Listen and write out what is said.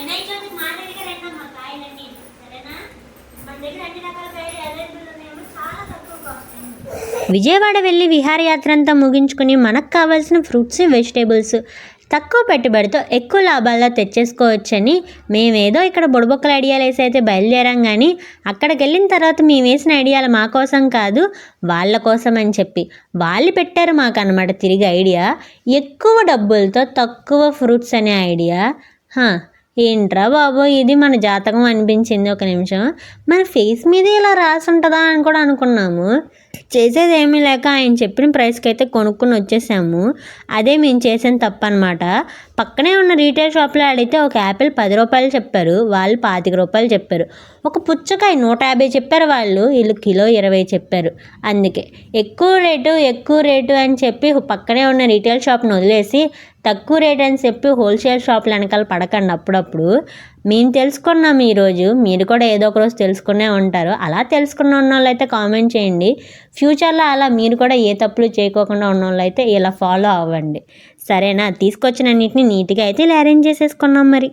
వినాయక చవితికి మా దగ్గర రండి అమ్మా కాయలన్నీ. సరేనా? మన దగ్గర అన్ని రకాల కాయలు అవైలబుల్ ఉన్నాయమ్మా. చాలా తక్కువ కాస్ట్ విజయవాడ వెళ్ళి విహారయాత్ర అంతా ముగించుకుని మనకు కావాల్సిన ఫ్రూట్స్ వెజిటేబుల్స్ తక్కువ పెట్టుబడితో ఎక్కువ లాభాల్లో తెచ్చేసుకోవచ్చని మేమేదో ఇక్కడ బుడబొక్కల ఐడియాలు వేసి అయితే బయలుదేరాం కానీ అక్కడికి వెళ్ళిన తర్వాత మేము వేసిన ఐడియాలు మా కోసం కాదు వాళ్ళ కోసం అని చెప్పి. వాళ్ళు పెట్టారు మాకు అనమాట తిరిగి ఐడియా. ఎక్కువ డబ్బులతో తక్కువ ఫ్రూట్స్ అనే ఐడియా. హా, ఏంట్రా బాబు ఇది మన జాతకం అనిపించింది ఒక నిమిషం. మన ఫేస్ మీద ఇలా రాసి ఉంటుందా అని కూడా అనుకున్నాము. చేసేది ఏమీ లేక ఆయన చెప్పిన ప్రైస్కి అయితే కొనుక్కుని వచ్చేసాము. అదే మేము చేసిన తప్పనమాట. పక్కనే ఉన్న రీటైల్ షాప్లో అడిగితే ఒక యాపిల్ పది రూపాయలు చెప్పారు. వాళ్ళు పాతిక రూపాయలు చెప్పారు. ఒక పుచ్చకాయ నూట యాభై చెప్పారు వాళ్ళు. వీళ్ళు కిలో ఇరవై చెప్పారు. అందుకే ఎక్కువ రేటు ఎక్కువ రేటు అని చెప్పి పక్కనే ఉన్న రీటైల్ షాప్ని వదిలేసి తక్కువ రేట్ అని చెప్పి హోల్సేల్ షాప్ల వెనకాల పడకండి అప్పుడప్పుడు. మేము తెలుసుకున్నాం ఈరోజు మీరు కూడా ఏదో ఒక రోజు తెలుసుకునే ఉంటారు. అలా తెలుసుకున్న ఉన్న వాళ్ళు అయితే కామెంట్ చేయండి ఫ్యూచర్లో అలా మీరు కూడా ఏ తప్పులు చేయకోకుండా ఉన్న వాళ్ళు అయితే ఇలా ఫాలో అవ్వండి. సరేనా? తీసుకొచ్చిన అన్నిటిని నీట్గా అయితే ఇలా అరేంజ్ చేసేసుకున్నాం మరి.